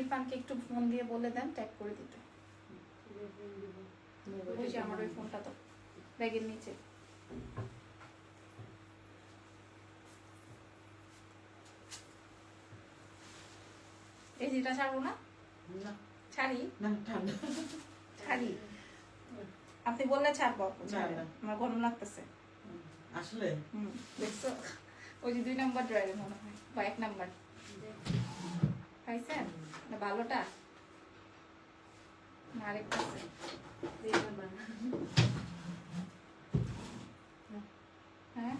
ইরফানকে একটু ফোন দিয়ে বলে দেন ট্যাগ করে দিতে। ওই যে আমার ওই ফোনটা তো ব্যাগের নিচে। এই যেটা ছাড়বো না? না। ছাড়ি? ছাড়ি আপনি বললে ছাড়বো। আমার গরম লাগতেছে। আসলে? হুম দেখছ? ওই যে দুই নম্বর ড্রয়ারে মনে হয় বা এক নম্বর। পাইছেন? ভালোটা না, আরেকটা আছে। হ্যাঁ?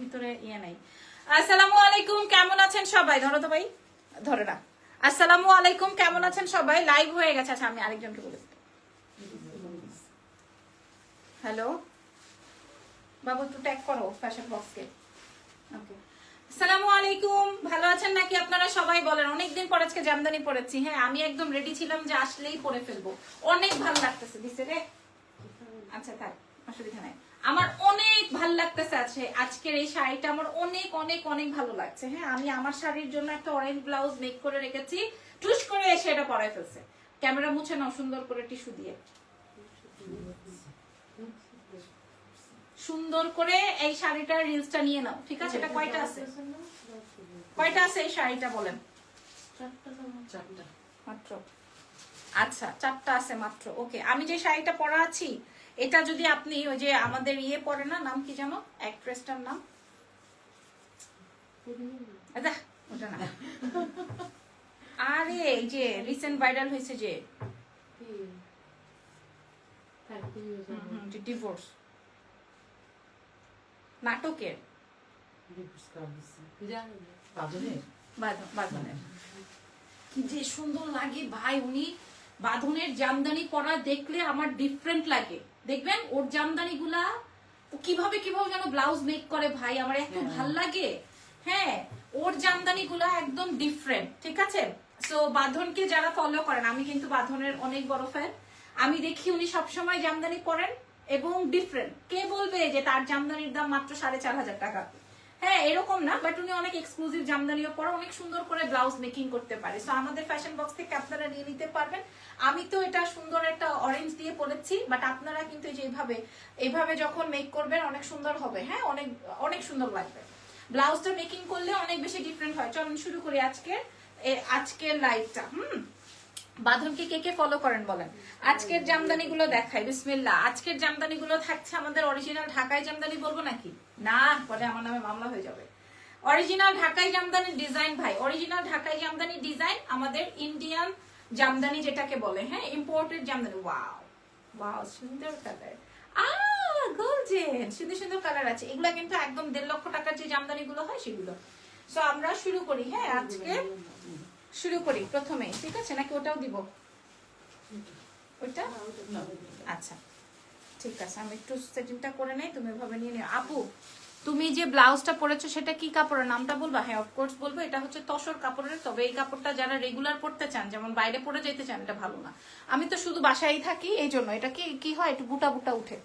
ভিতরে ইয়ে নাই। আসসালামু আলাইকুম, কেমন আছেন সবাই? ধরো তো ভাই। ধরে না। আসসালামু আলাইকুম, কেমন আছেন সবাই? লাইভ হয়ে গেছে। আচ্ছা আমি আরেকজনকে বলে হ্যালো বাবু, একটু ট্যাগ করো ফ্যাশন বক্সকে ওকে আসসালামু আলাইকুম। ভালো আছেন নাকি আপনারা? সবাই বলেন, অনেকদিন পর আজকে জামদানি পরেছি। হ্যাঁ আমি একদম রেডি ছিলাম যে আসলেই পরে ফেলব। অনেক ভালো লাগতেছে, দিছে রে। আচ্ছা তাই অসুবিধা নাই। আমার অনেক ভালো লাগতেছে আছে আজকের এই শাড়িটা আমার অনেক অনেক অনেক ভালো লাগছে। হ্যাঁ আমি আমার শাড়ির জন্য একটা অরেঞ্জ ব্লাউজ মেক করে রেখেছি। টুস করে এসে এটা পরাই ফেলছে। ক্যামেরা মুছে নাও সুন্দর করে টিস্যু দিয়ে। সুন্দর করে এই শাড়িটার রিলসটা নিয়ে নাও। ঠিক আছে? এটা কয়টা আছে? কয়টা আছে এই শাড়িটা বলেন? মাত্র। আচ্ছা চারটা আছে মাত্র। ওকে আমি যে শাড়িটা পরা আছি এটা যদি আপনি ওই যে আমাদের ইয়ে পরে না নাম কি জানো অ্যাক্ট্রেসটার নাম? আচ্ছা ওটা না। আরে এই যে রিসেন্ট ভাইরাল হয়েছে যে। ডিভোর্স নাটকের। বাঁধনের? কি যে সুন্দর লাগে ভাই উনি। বাঁধনের জামদানি পরা দেখলে আমার ডিফারেন্ট লাগে। দেখবেন ওর জামদানি গুলা কীভাবে কীভাবে যেন ব্লাউজ মেক করে ভাই আমার এত হ্যাঁ। ভালো লাগে। হ্যাঁ ওর জামদানি গুলা একদম ডিফারেন্ট ঠিক আছে? সো বাঁধনকে যারা ফলো করেন আমি কিন্তু বাঁধনের অনেক বড় ফ্যান আমি দেখি উনি সবসময় জামদানি পরেন। এবং ডিফারেন্ট কে বলবে যে তার জামদানির দাম মাত্র সাড়ে চার হাজার টাকা? হ্যাঁ এরকম না বাট উনি অনেক এক্সক্লুসিভ জামদানিও পরে, অনেক সুন্দর করে ব্লাউজ মেকিং করতে পারে। সো আমাদের ফ্যাশন বক্স থেকে আপনারা নিয়ে নিতে পারবেন। আমি তো এটা সুন্দর একটা অরেঞ্জ দিয়ে পরেছি বাট আপনারা কিন্তু এই যে এইভাবে যখন মেক করবেন, অনেক সুন্দর হবে। হ্যাঁ অনেক অনেক সুন্দর লাগবে। ব্লাউজটা মেকিং করলে অনেক বেশি ডিফারেন্ট হয়। চলুন শুরু করি আজকে আজকের লাইভটা হুম? বাঁধনকে কে কে ফলো করেন বলেন? আজকের জামদানি গুলো দেখাই বিসমিল্লা আজকের জামদানি গুলো থাকছে আমাদের অরিজিনাল ঢাকাই জামদানি বলব নাকি? না, পরে আমার নামে মামলা হয়ে যাবে। অরিজিনাল ঢাকাই জামদানি ডিজাইন ভাই অরিজিনাল ঢাকাই জামদানি ডিজাইন আমাদের ইন্ডিয়ান জামদানি যেটাকে বলে হ্যাঁ ইম্পোর্টেড জামদানি। ওয়াও ওয়াও সুন্দর কালার আ গোল্ডেন সুন্দর সুন্দর কালার আছে। এগুলো কিন্তু একদম দেড় লক্ষ টাকার যে জামদানি গুলো হয় সেগুলো। সো আমরা শুরু করি হ্যাঁ আজকে। শুরু করি, প্রথমে, ঠিক আছে? নাকি ওটাও দিব? ওইটা? আচ্ছা ঠিক আছে। আমি একটু সেটিংটা করে নেই, তুমি এভাবে নিয়ে নিও। আপু, তুমি যে ব্লাউজটা পরেছো, সেটা কি কাপড়ের? নামটা বলবা? হ্যাঁ অফকোর্স বলব। এটা হচ্ছে তসর কাপড়ের, তবে এই কাপড়টা যারা রেগুলার পড়তে চান, যেমন বাইরে পরে যেতে চান, এটা ভালো না। আমি তো শুধু বাসায় থাকি, এই জন্য। এটা কি কি হয়? একটু বুটা বুটা উঠে।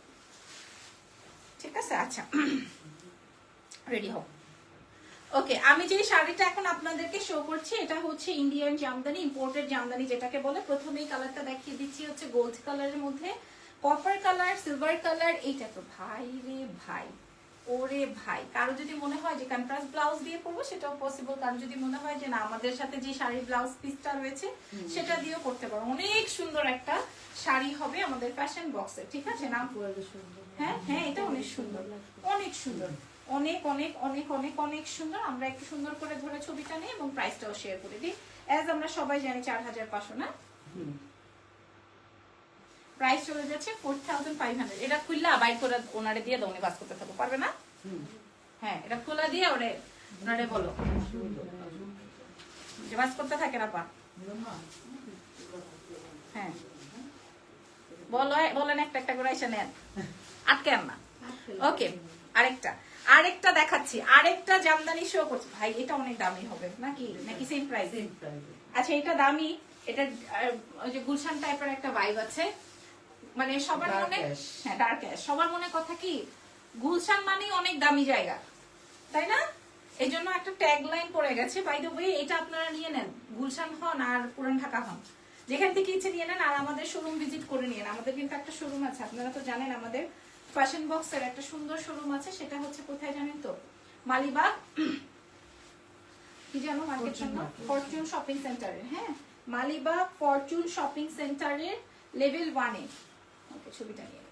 ঠিক আছে? আচ্ছা। রেডি হও। ওকে আমি যে শাড়িটা এখন আপনাদেরকে শো করছি এটা হচ্ছে ইন্ডিয়ান জামদানি ইম্পোর্টেড জামদানি যেটাকে বলে। প্রথমেই কালারটা দেখিয়ে দিচ্ছি হচ্ছে গোল্ড কালারের মধ্যে। কপার কালার সিলভার কালার এইটা তো ভাই রে ভাই ওরে ভাই। কারও যদি মনে হয় যে কন্ট্রাস্ট ব্লাউজ দিয়ে পরবো সেটাও পসিবল কারও যদি মনে হয় যে না আমাদের সাথে যে শাড়ির ব্লাউজ পিসটা রয়েছে সেটা দিয়েও করতে পারো। অনেক সুন্দর একটা শাড়ি হবে আমাদের ফ্যাশন বক্সে ঠিক আছে না? হ্যাঁ হ্যাঁ এটা অনেক সুন্দর অনেক সুন্দর। অনেক অনেক অনেক অনেক অনেক সুন্দর। আমরা একটু সুন্দর করে ধরে ছবিটা নিই এবং প্রাইসটাও শেয়ার করে দিই। অ্যাজ আমরা সবাই জানি চার হাজার পাঁচশো না? প্রাইস চলে যাচ্ছে ফোর থাউজেন্ড ফাইভ হান্ড্রেড এটা খুললা বাইর করে ওনারে দিয়ে দাও উনি বাস করতে থাকো পারবে না? হ্যাঁ এটা খোলা দিয়ে ওরে ওনারে বলো। যে বাস করতে থাকে না পা হ্যাঁ। বলো বলেন একটা একটা করে এসে নেন। আটকেন না। ওকে আরেকটা। দেখাচ্ছি। আরেকটা জামদানি শো করছি। ভাই এটা অনেক দামি হবে। নাকি? নাকি সেম প্রাইস আচ্ছা এটা দামি। এটা ওই যে গুলশান টাইপের একটা ভাইব আছে। মানে সবার মনে হ্যাঁ ডার্ক অ্যাশ সবার মনে কথা কি? গুলশান মানেই অনেক দামি জায়গা। তাই না? এই জন্য একটা ট্যাগ লাইন পড়ে গেছে। বাই দ্য ওয়ে এটা আপনারা নিয়ে নেন। গুলশান হন আর পুরান ঢাকা হন। যেখান থেকে ইচ্ছে নিয়ে নেন আর আমাদের শোরুম ভিজিট করে নিয়ে নেন। আমাদের কিন্তু একটা শোরুম আছে। আপনারা তো জানেন আমাদের। ফ্যাশন বক্সের একটা সুন্দর শোরুম আছে সেটা হচ্ছে কোথায় জানেন তো? মালিবাগ। কি জানো মার্কেট ফরচুন শপিং সেন্টারে হ্যাঁ? মালিবাগ ফরচুন শপিং সেন্টারের লেভেল ওয়ানে ওকে ছবিটা নিয়ে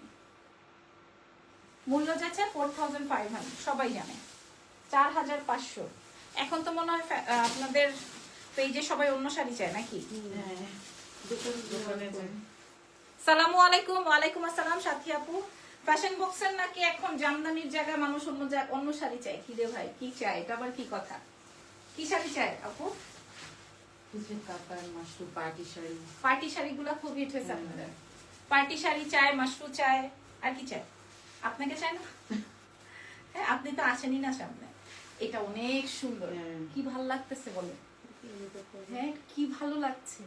মূল্য যাচ্ছে ফোর থাউজেন্ড ফাইভ হান্ড্রেড সবাই জানে। চার হাজার পাঁচশো। এখন তো মনে হয় আপনাদের পেজে সবাই অন্য শাড়ি চায় নাকি? হ্যাঁ সালামু আলাইকুম ওয়ালাইকুম আসসালাম সাথী আপু। ফ্যাশন বক্সের নাকি এখন জামদানির জায়গায় মানুষ অন্য অন্য শাড়ি চায়? কি রে ভাই? কি চায়? এটা আবার কি কথা? কি শাড়ি চায় আপু? পার্টি শাড়ি। পার্টি শাড়িগুলো খুব হিট হয়েছে আপনাদের। পার্টি শাড়ি চায় মাশরু চায় আর কি চায়? আপনাকে চায় না? হ্যাঁ আপনি তো আসেনই না সামনে। এটা অনেক সুন্দর। হ্যাঁ। কি ভালো লাগতেছে বলে হ্যাঁ কি ভালো লাগছে।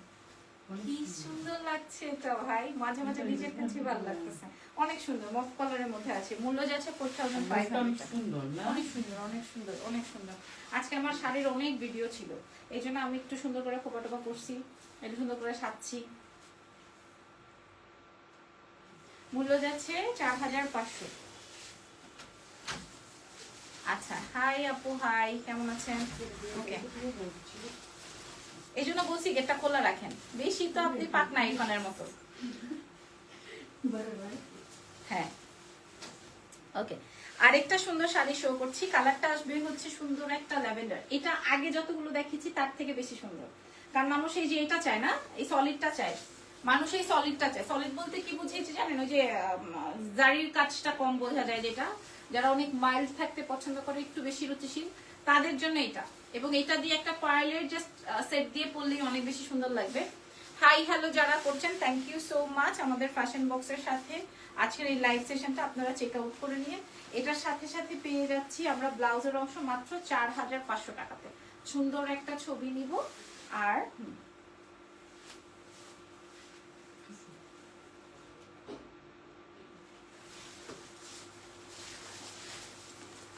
কি সুন্দর লাগছে এটা ভাই। মাঝে মাঝে নিজের কাছে ভালো লাগতেছে। অনেক সুন্দর মফ কালারের মধ্যে আছে। মূল্য যাচ্ছে ফোর থাউজেন্ড ফাইভ অনেক সুন্দর অনেক সুন্দর অনেক সুন্দর অনেক সুন্দর। আজকে আমার শাড়ির অনেক ভিডিও ছিল। এই জন্য আমি একটু সুন্দর করে খোপা টোপা করছি একটু সুন্দর করে সাজছি। মূল্য যাচ্ছে চার হাজার পাঁচশো। আচ্ছা হাই আপু হাই কেমন আছেন? ওকে এই জন্য বলছি গেটটা খোলা রাখেন। বেশি তো আপনি পাক না ইরফানের মতো। হ্যাঁ। ওকে। আরেকটা সুন্দর শাড়ি শো করছি। কালারটা আসবে হচ্ছে সুন্দর একটা ল্যাভেন্ডার। এটা আগে যতগুলো দেখেছি, তার থেকে বেশি সুন্দর। কারণ মানুষ এই যে এটা চায় না, এই সলিডটা চায়। মানুষ এই সলিডটা চায়। সলিড বলতে কি বুঝিয়েছে জানেন? ওই যে জারির কাজটা কম বোঝা যায় যেটা। যারা অনেক মাইল্ড থাকতে পছন্দ করে, একটু বেশি রুচিশীল। তাদের জন্য এটা। এবং এটা দিয়ে একটা পার্লের জাস্ট সেট দিয়ে পড়লেই অনেক বেশি সুন্দর লাগবে। হাই হ্যালো যারা করছেন থ্যাংক ইউ সো মাচ আমাদের ফ্যাশন বক্সের সাথে। আজকের এই লাইভ সেশনটা আপনারা চেক আউট করে নিয়ে। এটার সাথে সাথে পেয়ে যাচ্ছি আমরা ব্লাউজের অংশ মাত্র চার হাজার পাঁচশো টাকাতে। সুন্দর একটা ছবি নিব। আর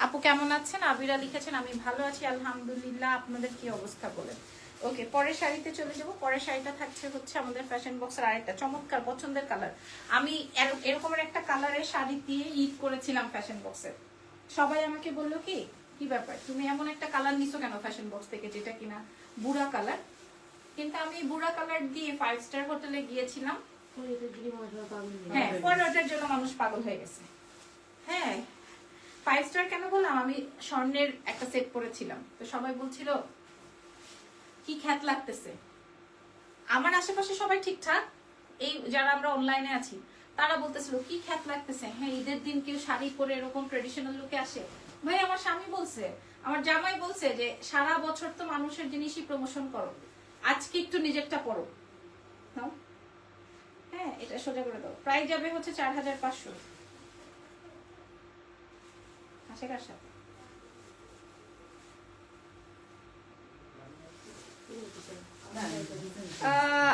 আপু কেমন আছেন? আবিরা লিখেছেন আমি ভালো আছি আলহামদুলিল্লাহ। আপনাদের কি অবস্থা বলেন? ওকে পরের শাড়িতে চলে যাব। পরের শাড়িটা থাকছে হচ্ছে আমাদের ফ্যাশন বক্সের আরেকটা চমৎকার পছন্দের কালার আমি এর- এরকমের একটা কালারের শাড়ি দিয়ে ঈদ করেছিলাম ফ্যাশন বক্সের সবাই আমাকে বলল কি? কি ব্যাপার? তুমি এমন একটা কালার নিছো কেন ফ্যাশন বক্স থেকে যেটা কিনা বুড়া কালার কিন্তু আমি বুড়া কালার দিয়ে ফাইভ স্টার হোটেলে গিয়েছিলাম। হ্যাঁ পরে ওটার জন্য মানুষ পাগল হয়ে গেছে। হ্যাঁ ফাইভ স্টার কেন বললাম? আমি স্বর্ণের একটা সেট পরেছিলাম। তো সবাই বলছিল, কি খ্যাত লাগতেছে? আমার আশেপাশে সবাই ঠিকঠাক। এই যারা আমরা অনলাইনে আছি, তারা বলতেছিল, কি খ্যাত লাগতেছে? হ্যাঁ ঈদের দিন কেউ শাড়ি পরে এরকম ট্রেডিশনাল লুকে আসে? ভাই, আমার স্বামী বলছে, আমার জামাই বলছে যে, সারা বছর তো মানুষের জিনিসই প্রমোশন করো। আজকে একটু নিজেরটা পড়ো হ্যাঁ এটা সোজা করে দাও। প্রাইস যাবে হচ্ছে চার হাজার পাঁচশো। আসে কার সাথে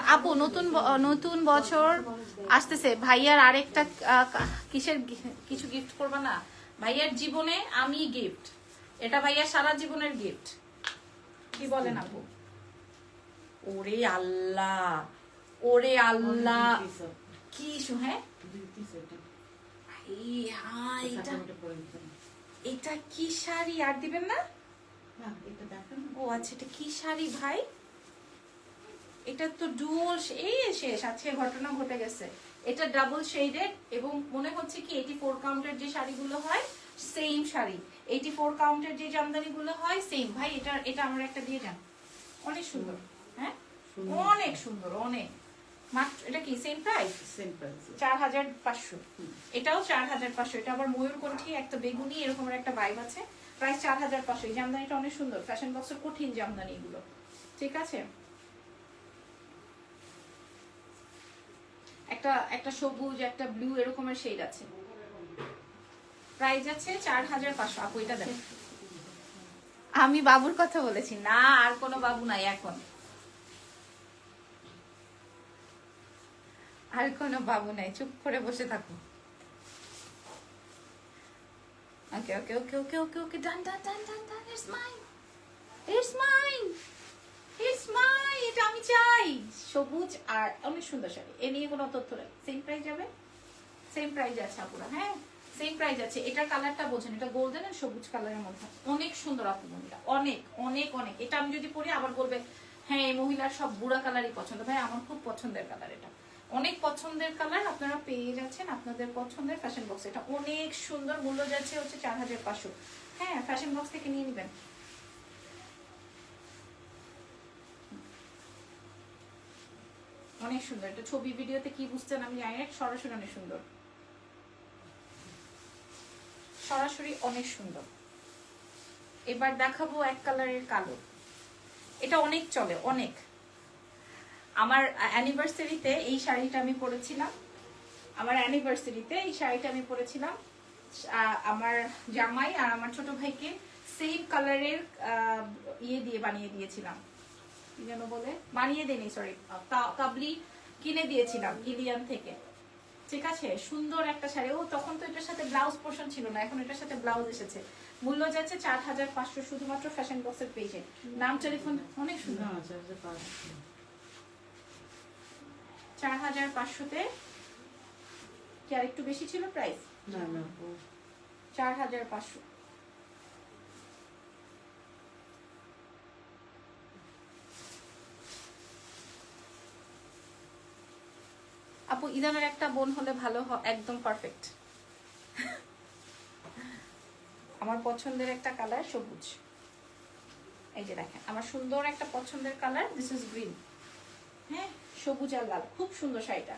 আপু নতুন নতুন বছর আসতেছে। ভাইয়ার আরেকটা কিসের কিছু গিফট করবা না? ভাইয়ার জীবনে আমি গিফট এটা ভাইয়ার সারা জীবনের গিফট কি বলেন আপু ওরে আল্লাহ ওরে আল্লাহ। কি হ্যাঁ? এটা। এটা কি শাড়ি? আর দিবেন না? ও আচ্ছা এটা কি শাড়ি ভাই? এটা তো ডুয়াল এই শেষ আজকে ঘটনা ঘটে গেছে। এটা ডাবল শেডেড এবং মনে হচ্ছে কি এইটি ফোর কাউন্টের যে শাড়িগুলো হয় সেম শাড়ি। এইটি ফোর কাউন্টের যে জামদানিগুলো হয় সেম ভাই এটা এটা আমার একটা দিয়ে যান। অনেক সুন্দর হ্যাঁ? অনেক সুন্দর অনেক। মাত্র এটা কি সেম প্রাইস সেম প্রাইস চার হাজার পাঁচশো। এটাও চার হাজার পাঁচশো এটা আবার ময়ূরকণ্ঠী একটা বেগুনি এরকমের একটা ভাইব আছে। প্রাইস চার হাজার পাঁচশো এই জামদানিটা অনেক সুন্দর। ফ্যাশন বক্সের কঠিন জামদানি এগুলো। ঠিক আছে? একটা একটা সবুজ একটা ব্লু এরকমের শেড আছে। প্রাইস আছে চার হাজার পাঁচশো। আপু এটা দেন আমি বাবুর কথা বলেছি। না আর কোনো বাবু নাই এখন। আর কোনো বাবু নাই, চুপ করে বসে থাকো। Okay okay okay okay okay okay, done done done done done it's mine it's mine it's mine এটা আমি চাই। সবুজ আর অনেক সুন্দর শাড়ি, এ নিয়ে কোনো তথ্য নেই। সেম প্রাইস যাবে? সেম প্রাইস আছে আপুরা হ্যাঁ? সেম প্রাইস আছে এটার কালারটা বোঝেন, এটা গোল্ডেন আর সবুজ কালারের মধ্যে। অনেক সুন্দর আপু মহিলা, অনেক অনেক অনেক। এটা আমি যদি পরি, আবার বলবে হ্যাঁ এই মহিলার সব বুড়া কালারই পছন্দ। ভাই, আমার খুব পছন্দের কালার এটা। অনেক পছন্দের কালার আপনারা পেয়ে যাচ্ছেন আপনাদের পছন্দের ফ্যাশন বক্স এটা অনেক সুন্দর মূল্য যাচ্ছে হচ্ছে চার হাজার পাঁচশো। হ্যাঁ ফ্যাশন বক্স থেকে নিয়ে নেবেন। অনেক সুন্দর। এটা ছবি ভিডিওতে কি বুঝছেন আমি জানি না সরাসরি অনেক সুন্দর। সরাসরি অনেক সুন্দর। এবার দেখাবো এক কালারের কালো। এটা অনেক চলে, অনেক। আমার অ্যানিভার্সারিতে এই শাড়িটা আমি পরেছিলাম। আমার অ্যানিভার্সারিতে এই শাড়িটা আমি পরেছিলাম। আমার জামাই আর আমার ছোট ভাইকে সেম কালারের ইয়ে দিয়ে বানিয়ে দিয়েছিলাম। যেন বলে? বানিয়ে দেনি সরি কাবলি কিনে দিয়েছিলাম ইলিয়ান থেকে। ঠিক আছে? সুন্দর একটা শাড়ি। ও, তখন তো এটার সাথে ব্লাউজ পোর্শন ছিল না, এখন এটার সাথে ব্লাউজ এসেছে। মূল্য যাচ্ছে চার হাজার পাঁচশো শুধুমাত্র ফ্যাশন বক্সের পেজে নাম টেলিফোন অনেক সুন্দর। চার হাজার পাঁচশোতে কি আর একটু বেশি ছিল প্রাইস না না। চার হাজার পাঁচশো। আপু ইদানের একটা বোন হলে ভালো একদম পারফেক্ট আমার পছন্দের একটা কালার সবুজ। এই যে দেখেন আমার সুন্দর একটা পছন্দের কালার দিস ইজ গ্রিন হ্যাঁ সবুজ আর লাল। খুব সুন্দর শাড়িটা।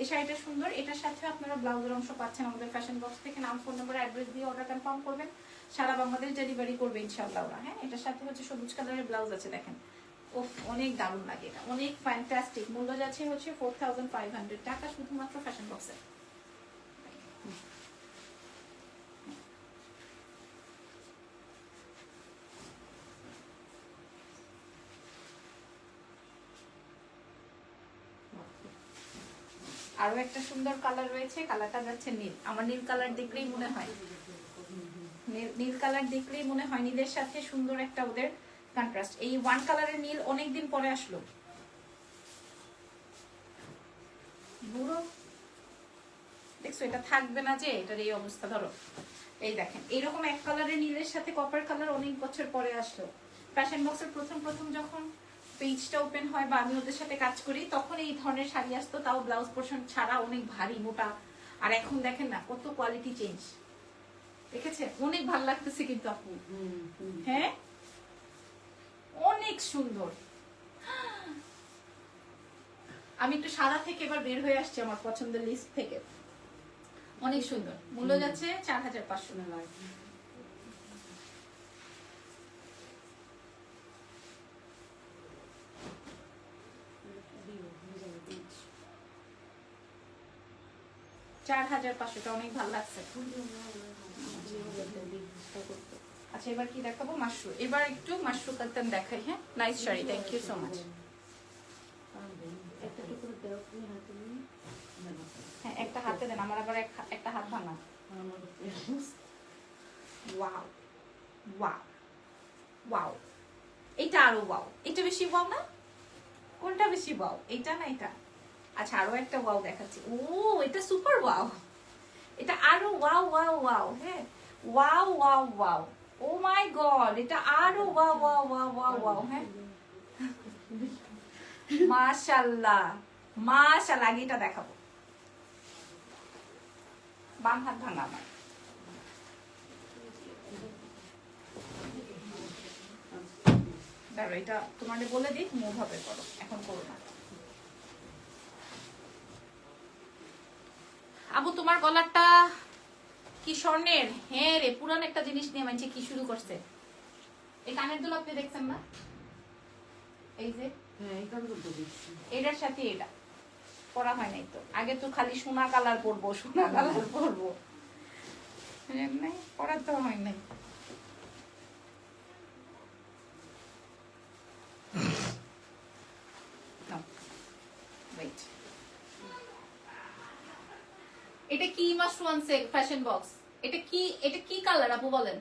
এই শাড়িটা সুন্দর। এটার সাথে আপনারা ব্লাউজের অংশ পাচ্ছেন আমাদের ফ্যাশন বক্স থেকে। নাম ফোন নাম্বার অ্যাড্রেস দিয়ে অর্ডার কনফার্ম করবেন। সারা বাংলাদেশ ডেলিভারি করবে ইনশাআল্লাহ ওরা। হ্যাঁ এটার সাথে হচ্ছে সবুজ কালারের ব্লাউজ আছে, দেখেন। ওফ অনেক দারুণ লাগে এটা। অনেক ফ্যান্টাস্টিক মূল্য যাচ্ছে হচ্ছে ফোর টাকা শুধুমাত্র ফ্যাশন বক্সে আরও একটা সুন্দর কালার রয়েছে কালারটা যাচ্ছে নীল। আমার নীল কালার দেখলেই মনে হয়। নীল কালার দেখলেই মনে হয় নীলের সাথে সুন্দর একটা ওদের কন্ট্রাস্ট এই ওয়ান কালারের নীল অনেকদিন পরে আসলো। বুড়ো? দেখছ, এটা থাকবে না যে, এটার এই অবস্থা, ধরো। এই দেখেন এইরকম এক কালারের নীলের সাথে কপার কালার অনেক বছর পরে আসলো। ফ্যাশন বক্সের প্রথম প্রথম যখন পেজটা ওপেন হয় বা আমি ওদের সাথে কাজ করি তখন এই ধরনের শাড়ি আসতো তাও ব্লাউজ পোর্শন ছাড়া অনেক ভারী মোটা। আর এখন দেখেন না কত কোয়ালিটি চেঞ্জ দেখেছে অনেক ভালো লাগতেছে কিন্তু আপু। হ্যাঁ? অনেক সুন্দর। আমি একটু সাদা থেকে এবার বের হয়ে আসছি আমার পছন্দের লিস্ট থেকে। অনেক সুন্দর। মূল্য যাচ্ছে চার হাজার পাঁচশো। শোনা চার হাজার পাঁচশোটা অনেক ভালো লাগছে। আচ্ছা এবার কি দেখাবো? মাশরু। এবার একটু মাশরু কাতান দেখাই হ্যাঁ? Nice sari thank you so much হ্যাঁ একটা দেন, আমার আবার এক- একটা হাত ভাঙা। ওয়াও বেশি না? কোনটা বেশি ওয়াও এটা না এটা? আচ্ছা আরও একটা ওয়াও দেখাচ্ছি। ও, এটা সুপার ওয়াও এটা আরও ওয়াও ওয়াও ওয়াও হ্যাঁ। Wow wow wow oh my god এটা আরও wow wow wow wow wow হ্যাঁ। মাশাল্লাহ মাশাল্লাহ, আগে এটা দেখাবো। বাম হাত ভাঙা আমার। দাঁড়ো এটা তোমাদের বলে দিই মুভ হবে, করো। এখন করো না। আবু তোমার গলারটা কি স্বর্ণের? হ্যাঁ রে পুরান একটা জিনিস নিয়ে মানছে কি শুরু করছে? এই কানের দুল আপনি দেখছেন না? এই যে? হ্যাঁ এটার সাথে এটা। পরা হয় নাই তো। আগে তো খালি সোনা কালার পরবো সোনা কালার পরবো। পরার পরা তো হয় নাই। এটা কি মাশরু আনছে ফ্যাশন বক্স এটা কি এটা কি কালার আপু বলেন.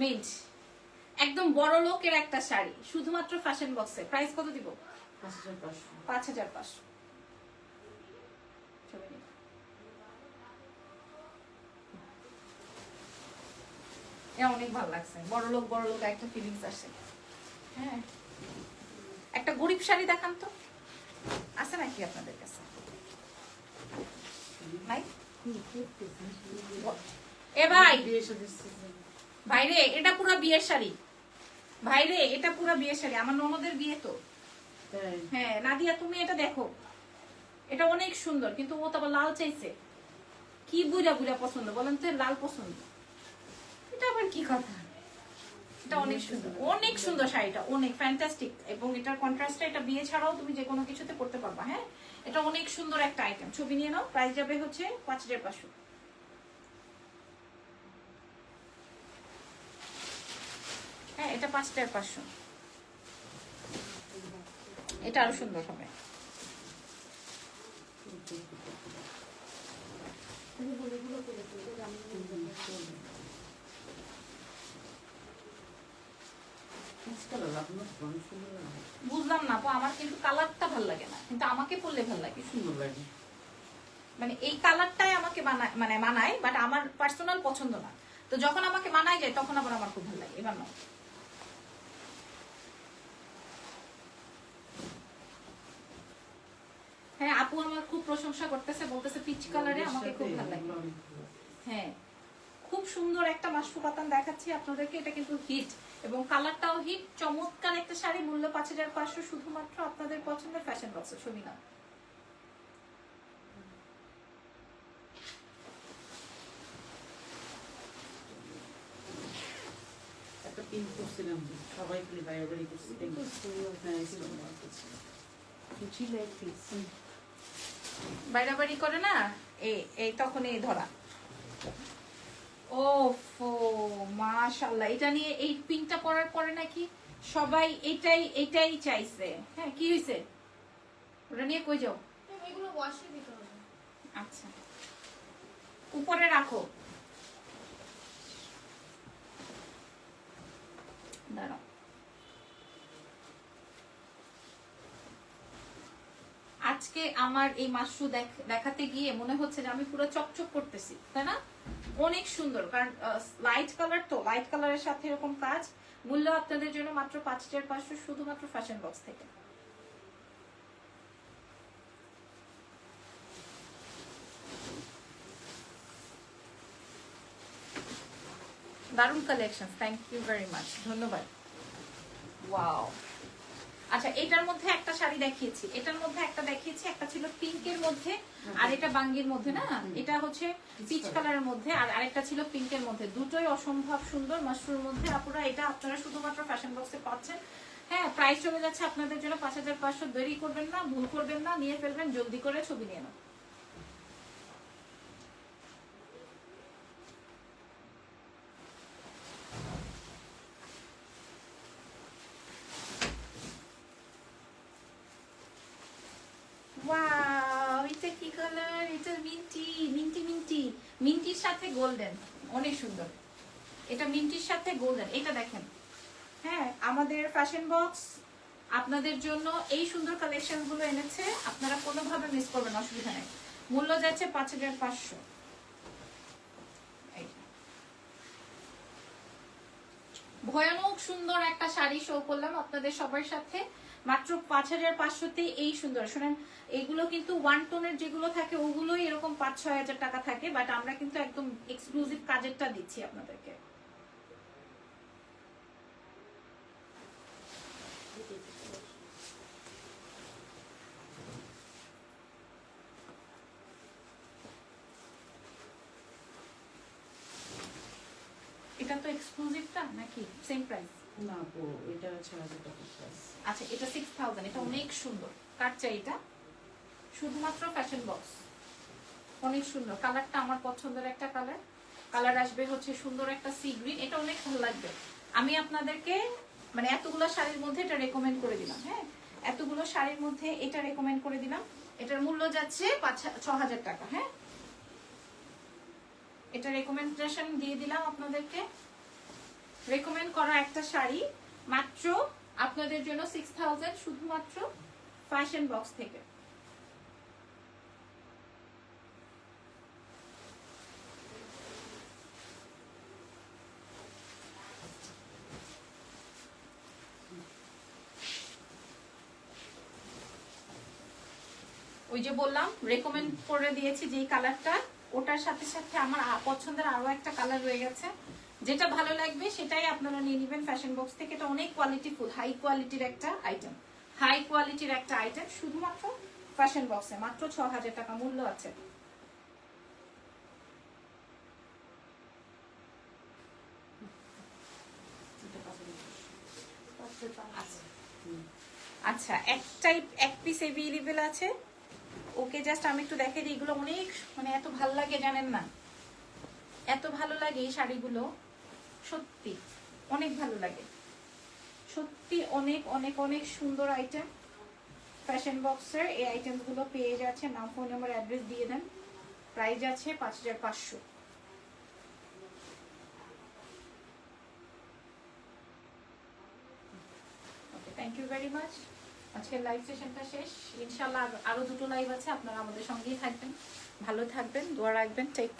মিন্ট একদম বড় লোকের একটা শাড়ি শুধুমাত্র ফ্যাশন বক্সে প্রাইস কত দিব? পাঁচ হাজার পাঁচশো। অনেক ভালো লাগছে। বড় লোক বড় লোক একটা ফিলিংস আসে। হ্যাঁ। একটা গরিব শাড়ি দেখান তো। আছে নাকি আপনাদের কাছে? এ ভাই। এটা পুরো বিয়ের শাড়ি। এটা পুরো বিয়ের শাড়ি। আমার ননদের বিয়ে তো। হ্যাঁ নাদিয়া তুমি এটা দেখো। এটা অনেক সুন্দর কিন্তু ও তো আবার লাল চাইছে। কি বুড়া বুড়া পছন্দ বলেন তো লাল পছন্দ। এটা আবার কি কথা? অনেক সুন্দর। অনেক সুন্দর শাড়িটা, অনেক ফ্যান্টাস্টিক এবং এটার কন্ট্রাস্টটা এটা বিয়ে ছাড়াও তুমি যে কোনো কিছুতে পড়তে পারবা হ্যাঁ? এটা অনেক সুন্দর একটা আইটেম ছবি নিয়ে নাও প্রাইস যাবে হচ্ছে পাঁচ হাজার পাঁচশো। হ্যাঁ এটা পাঁচ হাজার পাঁচশো। এটা আরও সুন্দর হবে। Peach color, আপনার তো অনেক সুন্দর লাগে। বুঝলাম না আমার কিন্তু কালারটা ভালো লাগে না কিন্তু আমাকে পরলে ভালো লাগে। সুন্দর লাগে। মানে এই কালারটাই আমাকে বানায় মানে মানায় বাট আমার পার্সোনাল পছন্দ না। তো যখন আমাকে মানায় যায় তখন আবার আমার খুব ভালো লাগে এবার না হ্যাঁ আপু আমার খুব প্রশংসা করতেছে বলতেছে পিচ কালারে আমাকে খুব ভালো লাগে। হ্যাঁ। খুব সুন্দর একটা মাশরু পাতান দেখাচ্ছি আপনাদেরকে। এটা কিন্তু হিট এবং কালারটাও হিট। চমৎকার একটা শাড়ি মূল্য পাঁচ হাজার পাঁচশো শুধুমাত্র আপনাদের পছন্দের ফ্যাশন বক্সে ছবি না একটা করছিলাম, সবাই করছে, pink। হ্যাঁ. বাইরাবাড়ি করে না? এই এই তখন এই ধরা। ও ফো মাশাল্লাহ এটা নিয়ে এই পিনটা পরার পরে নাকি সবাই এটাই এটাই চাইছে। হ্যাঁ কি হয়েছে ওটা নিয়ে কই যাও? আচ্ছা। উপরে রাখো। দাঁড়াও। আজকে আমার এই দেখ- দেখাতে গিয়ে মনে হচ্ছে যে আমি পুরো চকচক করতেছি তাই না? অনেক সুন্দর, কারণ লাইট কালার তো লাইট কালারের সাথে এরকম কাজ। মূল্য আপনাদের জন্য মাত্র পাঁচ হাজার পাঁচশো শুধুমাত্র ফ্যাশন বক্স থেকে। দারুণ collection thank you very much ধন্যবাদ। ওয়াও আচ্ছা এটার মধ্যে একটা শাড়ি দেখিয়েছি। এটার মধ্যে একটা দেখিয়েছি একটা ছিল পিঙ্কের মধ্যে আর এটা বাঙ্গির মধ্যে না? এটা হচ্ছে পিচ কালারের মধ্যে আর আরেকটা ছিল পিঙ্কের মধ্যে। দুটোই অসম্ভব সুন্দর মাশরুর মধ্যে। আপুরা এটা আপনারা শুধুমাত্র ফ্যাশন বক্সে পাচ্ছেন। হ্যাঁ প্রাইস চলে যাচ্ছে আপনাদের জন্য পাঁচ হাজার পাঁচশো। দেরি করবেন না ভুল করবেন না নিয়ে ফেলবেন জলদি করে ছবি নিয়ে নাও ওয়াও এটা কি কালার এটা মিন্টি মিন্টি মিন্টি মিন্টির সাথে গোল্ডেন অনেক সুন্দর। এটা মিন্টির সাথে গোল্ডেন এটা দেখেন। হ্যাঁ আমাদের ফ্যাশন বক্স আপনাদের জন্য এই সুন্দর কালেকশনগুলো এনেছে। আপনারা কোনোভাবে মিস করবেন, অসুবিধা নেই। মূল্য যাচ্ছে পাঁচ হাজার পাঁচশো। ভয়ানক সুন্দর একটা শাড়ি শো করলাম আপনাদের সবার সাথে। মাত্র পাঁচ হাজার পাঁচশোতে এই সুন্দর। শোনেন, এগুলো কিন্তু ওয়ান টোনের যেগুলো থাকে, ওগুলোই এরকম পাঁচ, ছয় হাজার টাকা থাকে বাট আমরা কিন্তু একদম এক্সক্লুসিভ কাজেরটা দিচ্ছি আপনাদেরকে। এটা তো এক্সক্লুসিভটা নাকি? সেম প্রাইস না আপু, এটা হাজার আচ্ছা সিক্স থাউজেন্ড এটা অনেক সুন্দর। চাই এটা? শুধুমাত্র ফ্যাশন বক্স অনেক সুন্দর। কালারটা আমার পছন্দের একটা কালার। কালার আসবে হচ্ছে সুন্দর একটা এটা অনেক ভালো লাগবে। আমি আপনাদেরকে মানে এতগুলো শাড়ির মধ্যে এটা রেকমেন্ড করে দিলাম হ্যাঁ? এতগুলো শাড়ির মধ্যে এটা রেকমেন্ড করে দিলাম। এটার মূল্য যাচ্ছে পাঁচ ছ হাজার টাকা হ্যাঁ? এটা রেকমেন্ডেশন দিয়ে দিলাম আপনাদেরকে। রেকমেন্ড করা একটা শাড়ি, মাত্র আপনাদের জন্য সিক্স থাউজেন্ড শুধুমাত্র ফ্যাশন বক্স থেকে। ওই যে বললাম রেকমেন্ড করে দিয়েছি যেই কালারটা ওটার সাথে সাথে আমার পছন্দের আরও একটা কালার রয়ে গেছে। যেটা ভালো লাগবে সেটাই আপনারা নিয়ে নেবেন। ফ্যাশন বক্স থেকে এটা অনেক কোয়ালিটি ফুল হাই কোয়ালিটির একটা আইটেম হাই কোয়ালিটির একটা আইটেম শুধুমাত্র ফ্যাশন বক্সে মাত্র ছ হাজার টাকা মূল্য আছে। আচ্ছা আচ্ছা একটাই এক পিস এভেলেবেল আছে। ওকে জাস্ট আমি একটু দেখে দিই এগুলো অনেক মানে এত ভালো লাগে জানেন না। এত ভালো লাগে এই শাড়িগুলো। সত্যি, অনেক ভালো লাগে। সত্যি অনেক অনেক অনেক সুন্দর আইটেম ফ্যাশন বক্সের এই আইটেমগুলো পেয়ে যাচ্ছে। নাম ফোন নাম্বার অ্যাড্রেস দিয়ে দেন। প্রাইস আছে পাঁচ হাজার পাঁচশো। থ্যাংক ইউ ভেরি মাচ আজকের লাইভ সেশনটা শেষ। ইনশাল্লাহ আরও দুটো লাইভ আছে। আপনারা আমাদের সঙ্গেই থাকবেন। ভালো থাকবেন, দোয়া রাখবেন। টেক